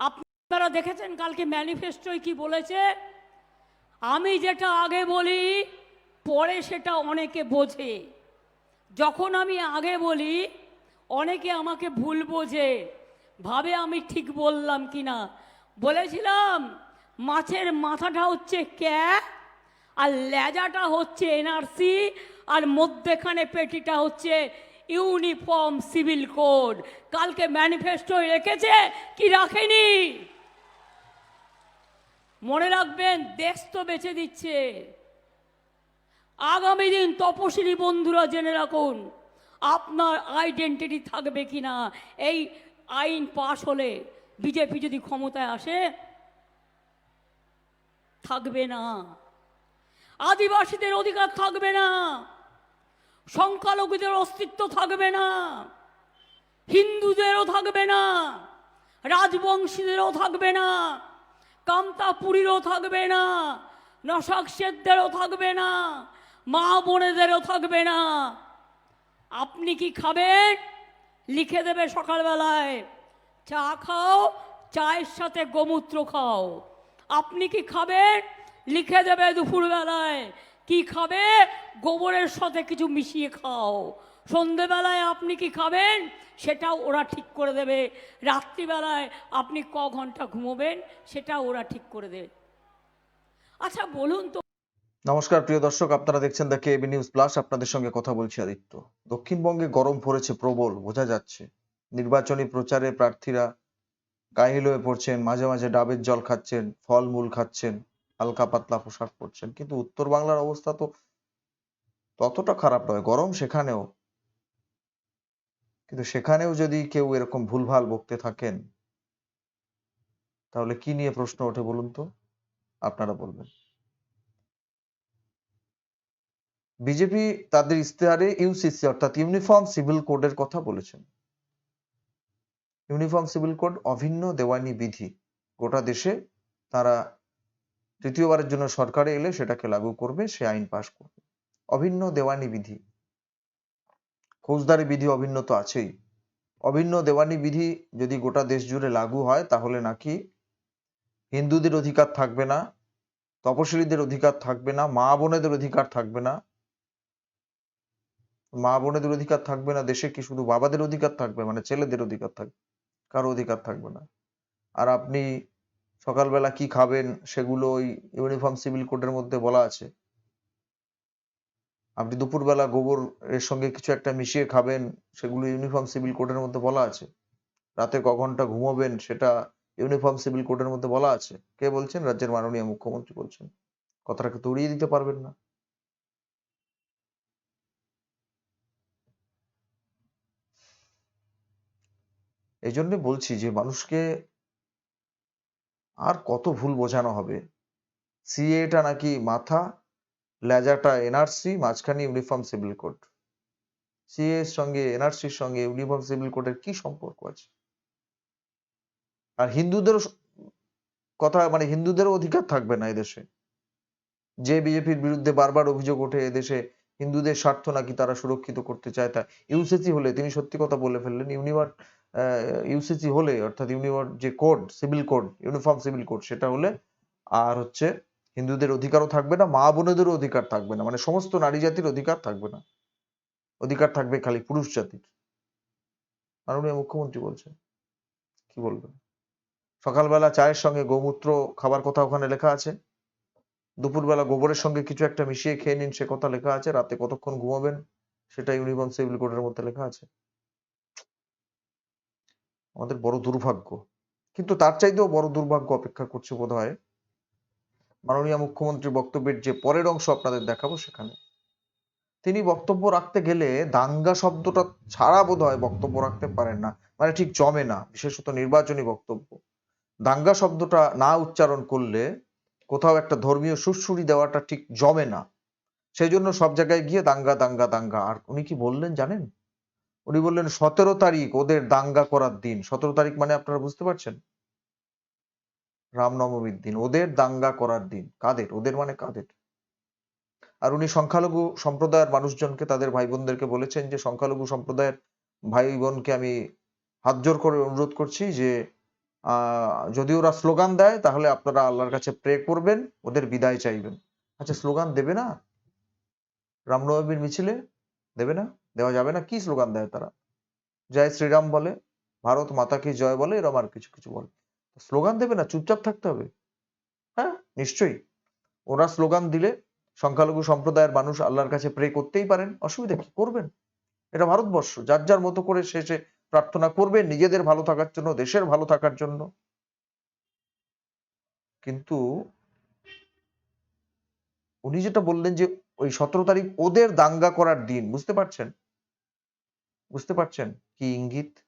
আপনারা দেখেছেন কালকে ম্যানিফেস্টোয় কি বলেছে? আমি যেটা আগে বলি, পরে সেটা অনেকে বোঝে। যখন আমি আগে বলি, অনেকে আমাকে ভুল বোঝে। ভাবে আমি ঠিক বললাম কি না? বলেছিলাম, মাছের মাথাটা হচ্ছে ক্যা, আর লেজাটা হচ্ছে এনআরসি, আর মধ্যেখানে পেটিটা হচ্ছে ইউনিফর্ম সিভিল কোড। কালকে ম্যানিফেস্টো রেখেছে, কি রাখেনি? মনে রাখবেন, দেশ তো বেঁচে দিচ্ছে। আগামী দিন তপশিলি বন্ধুরা জেনে রাখুন, আপনার আইডেন্টিটি থাকবে কি না। এই আইন পাশ হলে বিজেপি যদি ক্ষমতায় আসে, থাকবে না। আদিবাসীদের অধিকার থাকবে না। সংখ্যালঘুদের অস্তিত্ব থাকবে না, হিন্দুদেরও থাকবে না, রাজবংশীদেরও থাকবে না কামতাপুরীরও থাকবে না নশাক শেখদেরও থাকবে না, মা বোনেদেরও থাকবে না। আপনি কি খাবেন? লিখে দেবে সকালবেলায়, চা খাও, চায়ের সাথে গোমূত্র খাও। আপনি কি খাবেন? লিখে দেবে দুপুরবেলায় কি খাবে? গোবরের সাথে কিছু মিশিয়ে খাও। সন্ধেবেলায় আপনি কি খাবেন? সেটাও ওরা ঠিক করে দেবে। রাত্রিবেলায় আপনি ক ঘণ্টা ঘুমোবেন? সেটাও ওরা ঠিক করে দেবে। আচ্ছা বলুন তো। নমস্কার, প্রিয় দর্শক, আপনারা দেখছেন দ্য কেবি নিউজ প্লাস আপনাদের সঙ্গে কথা বলছি আদিত্য। দক্ষিণবঙ্গে গরম পড়েছে প্রবল, বোঝা যাচ্ছে। নির্বাচনী প্রচারে প্রার্থীরা গাহিল হয়ে পড়ছেন, মাঝে মাঝে ডাবের জল খাচ্ছেন, ফলমূল খাচ্ছেন। হালকা পাতলা পোশাক পরছেন। কিন্তু উত্তর বাংলার অবস্থা তো ততটা খারাপ নয়, গরম সেখানেও। কিন্তু সেখানেও যদি কেউ এরকম ভুলভাল বকতে থাকেন, তাহলে কি নিয়ে প্রশ্ন ওঠে বলুন তো? আপনারা বলবেন। বিজেপি তাদের ইস্তেহারে ইউসিসি, অর্থাৎ ইউনিফর্ম সিভিল কোডের কথা বলেছেন। ইউনিফর্ম সিভিল কোড অভিন্ন দেওয়ানি বিধি। গোটা দেশে তারা তৃতীয়বারের জন্য সরকারে এলে সেটাকে লাগু করবে, সে আইন পাশ করবে। অভিন্ন দেওয়ানি বিধি। ফৌজদারি বিধি অভিন্ন তো আছেই। অভিন্ন দেওয়ানি বিধি যদি গোটা দেশ জুড়ে লাগু হয়, তাহলে নাকি হিন্দুদের অধিকার থাকবে না, তপশিলীদের অধিকার থাকবে না, মা বোনেদের অধিকার থাকবে না। মা বোনেদের অধিকার থাকবে না, দেশে কি শুধু বাবাদের অধিকার থাকবে মানে ছেলেদের অধিকার থাকবে কারও অধিকার থাকবে না। আর আপনি সকালবেলা কি খাবেন সেগুলো ওই ইউনিফর্ম সিভিল কোডের মধ্যে বলা আছে। আপনি দুপুরবেলা গোবর এর সঙ্গে কিছু একটা মিশিয়ে খাবেন, সেগুলো ইউনিফর্ম সিভিল কোডের মধ্যে বলা আছে। রাতে ক ঘণ্টা ঘুমাবেন সেটা ইউনিফর্ম সিভিল কোডের মধ্যে বলা আছে। কে বলছেন? রাজ্যের মাননীয় মুখ্যমন্ত্রী বলছেন। কথাটাকে তো উড়িয়ে দিতে পারবেন না। এই জন্য বলছি যে মানুষকে আর কত ভুল বোঝানো হবে? সিএটা নাকি মাথা লেজাটা এনআরসি মাঝখানে ইউনিফর্ম সিভিল কোড সিএ এর সঙ্গে এনআরসির সঙ্গে ইউনিফর্ম সিভিল কোডের কি সম্পর্ক আছে? আর হিন্দুদেরও স- কথা মানে হিন্দুদেরও অধিকার থাকবে না এদেশে। যে বিজেপির বিরুদ্ধে বারবার অভিযোগ ওঠে এদেশে, হিন্দুদের স্বার্থ নাকি তারা সুরক্ষিত করতে চায় তা ইউসিসি হলে তিনি সত্যি কথা বলে ফেললেন। ইউনিভার ইউসিসি হলে, অর্থাৎ ইউনিভার যে code civil code uniform civil code সেটা হলে আর হচ্ছে হিন্দুদের অধিকারও থাকবে না, মা বোনেদেরও অধিকার থাকবে না মানে সমস্ত নারী জাতির অধিকার থাকবে না। অধিকার থাকবে খালি পুরুষ জাতির। মাননীয় মুখ্যমন্ত্রী বলছেন, কি বলবেন? সকালবেলা চায়ের সঙ্গে গোমূত্র খাবার কথা ওখানে লেখা আছে। দুপুরবেলা গোবরের সঙ্গে কিছু একটা মিশিয়ে খেয়ে নিন, সে কথা লেখা আছে। রাতে কতক্ষণ ঘুমাবেন, সেটা ইউনিফর্ম সিভিল কোডের মধ্যে লেখা আছে। আমাদের বড় দুর্ভাগ্য। কিন্তু তার চাইতেও বড় দুর্ভাগ্য অপেক্ষা করছে বোধ হয় মাননীয় মুখ্যমন্ত্রীর বক্তব্যের যে পরের অংশ আপনাদের দেখাবো সেখানে। তিনি বক্তব্য রাখতে গেলে দাঙ্গা শব্দটা ছাড়া বোধ হয় বক্তব্য রাখতে পারেন না। মানে ঠিক জমে না, বিশেষত নির্বাচনী বক্তব্য। দাঙ্গা শব্দটা না উচ্চারণ করলে কোথাও একটা ধর্মীয় সুরসুরি দেওয়াটা ঠিক জমে না। সেই জন্য সব জায়গায় গিয়ে দাঙ্গা দাঙ্গা দাঙ্গা। আর উনি কি বললেন জানেন? উনি বললেন, সতেরো তারিখ ওদের দাঙ্গা করার দিন। সতেরো তারিখ মানে আপনারা বুঝতে পারছেন? রামনবমীর দিন, ওদের দাঙ্গা করার দিন। কাদের? ওদের মানে কাদের? আর উনি সংখ্যালঘু সম্প্রদায়ের মানুষজনকে, তাদের ভাই বোনদেরকে বলেছেন যে, সংখ্যালঘু সম্প্রদায়ের ভাই বোনকে আমি হাত জোর করে অনুরোধ করছি যে যদি ওরা স্লোগান দেয়, তাহলে আপনারা আল্লাহর কাছে প্রে করবেন, ওদের বিদায় চাইবেন। আচ্ছা স্লোগান দেবে না? রামনবমীর মিছিলে দেবে না? দেওয়া যাবে না। কি স্লোগান দেয় তারা? জয় শ্রীরাম বলে, ভারত মাতা কি জয় বলে এরকম আর কিছু কিছু বলে। স্লোগান দেবে না, চুপচাপ থাকতে হবে। হ্যাঁ নিশ্চয়ই। ওরা স্লোগান দিলে সংখ্যালঘু সম্প্রদায়ের মানুষ আল্লাহর কাছে প্রে করতেই পারেন। অসুবিধা কি? করবেন। এটা ভারতবর্ষ। যার যার মতো করে শেষে প্রার্থনা করবে নিজেদের ভালো থাকার জন্য, দেশের ভালো থাকার জন্য। কিন্তু উনি যেটা বললেন যে ওই সতেরো তারিখ ওদের দাঙ্গা করার দিন, বুঝতে পারছেন? বুঝতে পারছেন কি ইঙ্গিত?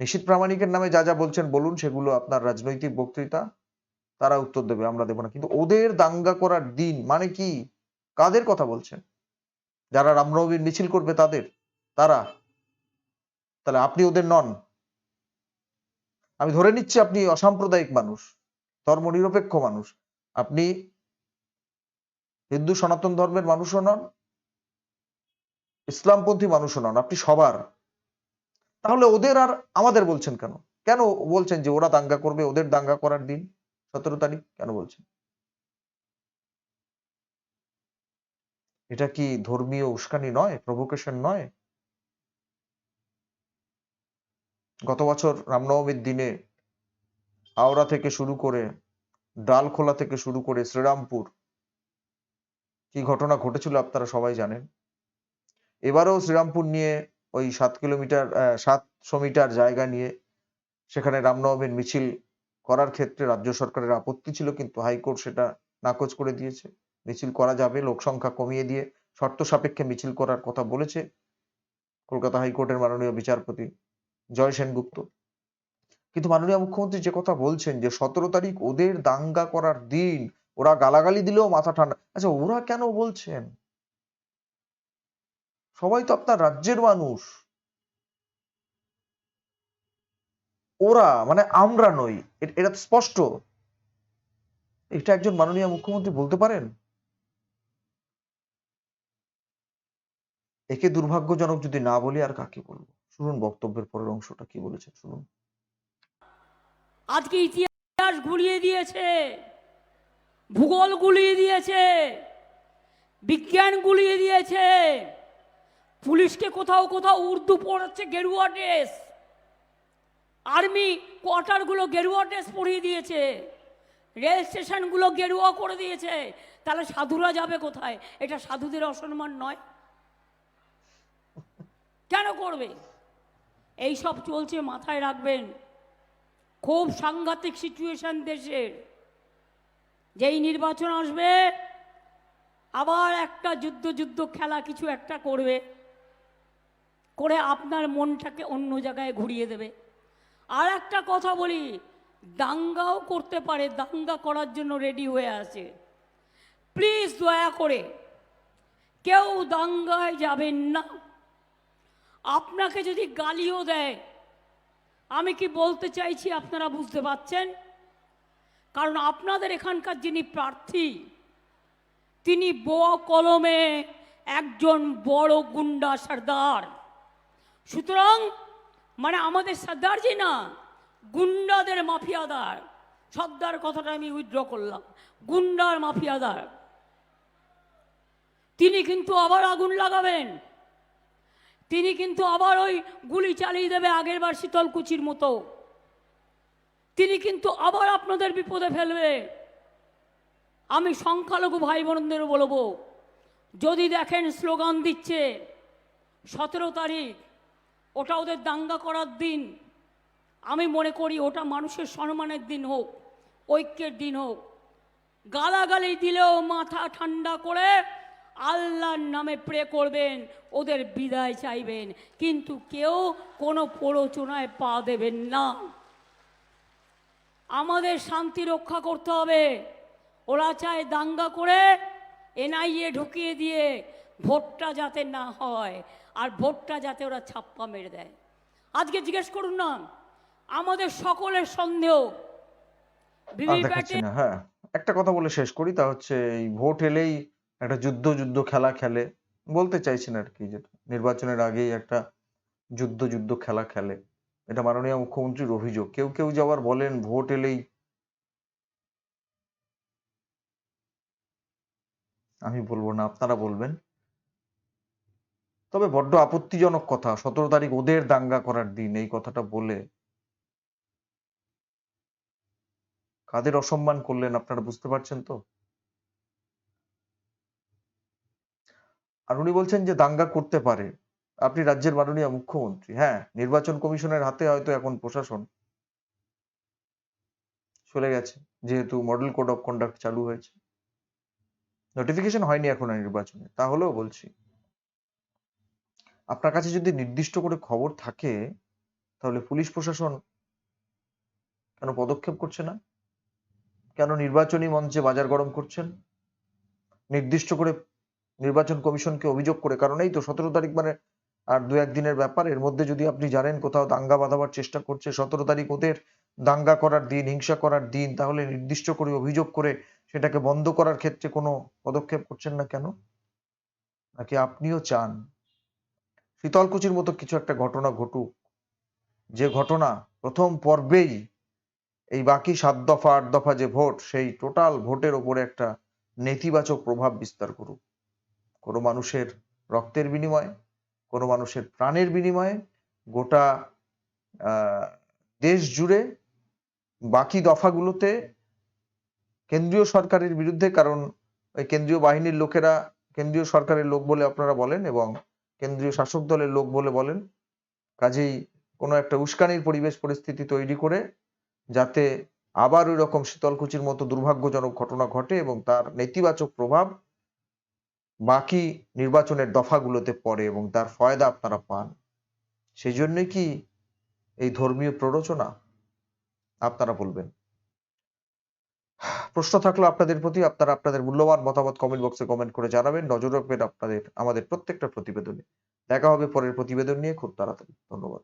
নিশীত প্রামাণিকের নামে যা যা বলছেন বলুন, সেগুলো আপনার রাজনৈতিক বক্তৃতা, তারা উত্তর দেবে, আমরা দেবো না। কিন্তু ওদের দাঙ্গা করার দিন মানে কি? কাদের কথা বলছেন? যারা রামনবমীর মিছিল করবে তাদের? তারা? তাহলে আপনি ওদের নন। আমি ধরে নিচ্ছি আপনি অসাম্প্রদায়িক মানুষ, ধর্মনিরপেক্ষ মানুষ। আপনি হিন্দু সনাতন ধর্মের মানুষও নন ইসলামপন্থী মানুষও নন, আপনি সবার। তাহলে ওদের আর আমাদের বলছেন কেন? কেন বলছেন যে ওরা দাঙ্গা করবে? ওদের দাঙ্গা করার দিন? সতেরো তারিখ? কেন বলছেন? এটা কি ধর্মীয় উস্কানি নয়? প্রভোকেশন নয়? গত বছর রামনবমীর দিনে হাওড়া থেকে শুরু করে ডালখোলা থেকে শুরু করে শ্রীরামপুর কি ঘটনা ঘটেছিল আপনারা সবাই জানেন? এবারেও শ্রীরামপুর নিয়ে ওই সাত কিলোমিটার সাতশো মিটার জায়গা নিয়ে সেখানে রামনবমীর মিছিল করার ক্ষেত্রে রাজ্য সরকারের আপত্তি ছিল, কিন্তু হাইকোর্ট সেটা নাকচ করে দিয়েছে। মিছিল করা যাবে, লোক সংখ্যা কমিয়ে দিয়ে শর্ত সাপেক্ষে মিছিল করার কথা বলেছে কলকাতা হাইকোর্টের মাননীয় বিচারপতি জয় সেনগুপ্ত। কিন্তু মাননীয় মুখ্যমন্ত্রী যে কথা বলছেন যে সতেরো তারিখ ওদের দাঙ্গা করার দিন, ওরা গালাগালি দিলেও মাথা ঠান্ডা আচ্ছা ওরা কেন বলছেন? সবাই তো আপনার রাজ্যের মানুষ। ওরা মানে আমরা নই। এটা স্পষ্ট। এটা একজন মাননীয় মুখ্যমন্ত্রী বলতে পারেন? একে দুর্ভাগ্যজনক যদি না বলি, আর কাকে বলব? শুনুন বক্তব্যের পরের অংশটা কি বলেছেন, শুনুন। আজকে ইতিহাস গুলিয়ে দিয়েছে, ভূগোল গুলিয়ে দিয়েছে, বিজ্ঞান গুলিয়ে দিয়েছে পুলিশকে কোথাও কোথাও উর্দু পড়াচ্ছে গেরুয়া ড্রেস। আর্মি কোয়ার্টারগুলো গেরুয়া ড্রেস পরিয়ে দিয়েছে। রেল স্টেশনগুলো গেরুয়া করে দিয়েছে। তাহলে সাধুরা যাবে কোথায়? এটা সাধুদের অসম্মান নয়। কেন করবে? এই সব চলছে মাথায় রাখবেন। খুব সাংঘাতিক সিচুয়েশন দেশের। যেই নির্বাচন আসবে, আবার একটা যুদ্ধ যুদ্ধ খেলা কিছু একটা করবে। করে আপনার মনটাকে অন্য জায়গায় ঘুরিয়ে দেবে। আর একটা কথা বলি, দাঙ্গাও করতে পারে, দাঙ্গা করার জন্য রেডি হয়ে আছে। প্লিজ দয়া করে, কেউ দাঙ্গায় যাবেন না। আপনাকে যদি গালিও দেয়, আমি কি বলতে চাইছি আপনারা বুঝতে পারছেন? কারণ আপনাদের এখানকার যিনি প্রার্থী, তিনি বোয়া কলমে একজন বড় গুন্ডা সর্দার। সুতরাং মানে আমাদের সর্দারজি না, গুন্ডাদের মাফিয়াদার। সর্দার কথাটা আমি উইথড্র করলাম। গুন্ডার মাফিয়াদার। তিনি কিন্তু আবার আগুন লাগাবেন। তিনি কিন্তু আবার ওই গুলি চালিয়ে দেবে আগের বার শীতলকুচির মতো। তিনি কিন্তু আবার আপনাদের বিপদে ফেলবে। আমি সংখ্যালঘু ভাই বোনদেরও বলব, যদি দেখেন স্লোগান দিচ্ছে, সতেরো তারিখ ওটা ওদের দাঙ্গা করার দিন। আমি মনে করি ওটা মানুষের সম্মানের দিন হোক, ঐক্যের দিন হোক। গালাগালি দিলেও মাথা ঠান্ডা করে আল্লাহর নামে প্রে করবেন, ওদের বিদায় চাইবেন। কিন্তু কেউ কোনো প্ররোচনায় পা দেবেন না। আমাদের শান্তি রক্ষা করতে হবে। ওরা চায় দাঙ্গা করে এনআইএ ঢুকিয়ে দিয়ে ভোটটা যাতে না হয় আর ভোটটা যাতে ওরা ছাপ্পা মেরে দেয়। আজকে জিজ্ঞেস করুন না আমাদের সকলের সন্দেহ। হ্যাঁ। একটা কথা বলে শেষ করি তা হচ্ছে এই ভোট এলেই একটা যুদ্ধ যুদ্ধ খেলা খেলে। বলতে চাইছেন আর কি যেটা নির্বাচনের আগেই একটা যুদ্ধ যুদ্ধ খেলা খেলে। এটা মাননীয় মুখ্যমন্ত্রীর অভিযোগ। কেউ কেউ যে আবার বলেন ভোট এলেই আমি বলব না আপনারা বলবেন। তবে বড্ড আপত্তিজনক কথা। সতেরো তারিখ ওদের দাঙ্গা করার দিন, এই কথাটা বলে কাদের অসম্মান করলেন আপনারা বুঝতে পারছেন তো? আর উনি বলছেন যে দাঙ্গা করতে পারে। আপনি রাজ্যের মাননীয় মুখ্যমন্ত্রী। হ্যাঁ নির্বাচন কমিশনের হাতে হয়তো এখন প্রশাসন চলে গেছে, যেহেতু মডেল কোড অফ কন্ডাক্ট চালু হয়েছে। নোটিফিকেশন হয়নি এখনও নির্বাচনে, তাহলেও বলছি। আপনার কাছে যদি নির্দিষ্ট করে খবর থাকে, তাহলে পুলিশ প্রশাসন কেন পদক্ষেপ করছে না? কেন নির্বাচনী মঞ্চে বাজার গরম করছেন? নির্দিষ্ট করে নির্বাচন কমিশনকে অভিযোগ করে, কারণ এই তো সতেরো তারিখ মানে আর দু একদিনের ব্যাপার, এর মধ্যে যদি আপনি জানেন কোথাও দাঙ্গা বাঁধাবার চেষ্টা করছে, সতেরো তারিখ ওদের দাঙ্গা করার দিন, হিংসা করার দিন, তাহলে নির্দিষ্ট করে অভিযোগ করে সেটাকে বন্ধ করার ক্ষেত্রে কোনো পদক্ষেপ করছেন না কেন? নাকি আপনিও চান শীতলকুচির মতো কিছু একটা ঘটনা ঘটুক। যে ঘটনা প্রথম পর্বেই এই বাকি সাত দফা, আট দফা যে ভোট, সেই টোটাল ভোটের ওপরে একটা নেতিবাচক প্রভাব বিস্তার করুক। কোনো মানুষের রক্তের বিনিময়ে, কোনো মানুষের প্রাণের বিনিময়ে গোটা দেশ জুড়ে বাকি দফাগুলোতে কেন্দ্রীয় সরকারের বিরুদ্ধে, কারণ ওই কেন্দ্রীয় বাহিনীর লোকেরা কেন্দ্রীয় সরকারের লোক বলে আপনারা বলেন এবং কেন্দ্রীয় শাসক দলের লোক বলে বলেন। কাজেই কোনো একটা উস্কানির পরিবেশ পরিস্থিতি তৈরি করে যাতে আবার ওই রকম শীতলকুচির মতো দুর্ভাগ্যজনক ঘটনা ঘটে এবং তার নেতিবাচক প্রভাব বাকি নির্বাচনের দফাগুলোতে পড়ে এবং তার ফয়দা আপনারা পান। সেই জন্যই কি এই ধর্মীয় প্ররোচনা আপনারা বলবেন? প্রশ্ন থাকল আপনাদের প্রতি, আপনারা আপনাদের মূল্যবান মতামত কমেন্ট বক্সে কমেন্ট করে জানাবেন। নজর রাখবেন আপনাদের, আমাদের প্রত্যেকটা প্রতিবেদনে। দেখা হবে পরের প্রতিবেদন নিয়ে খুব তাড়াতাড়ি। ধন্যবাদ।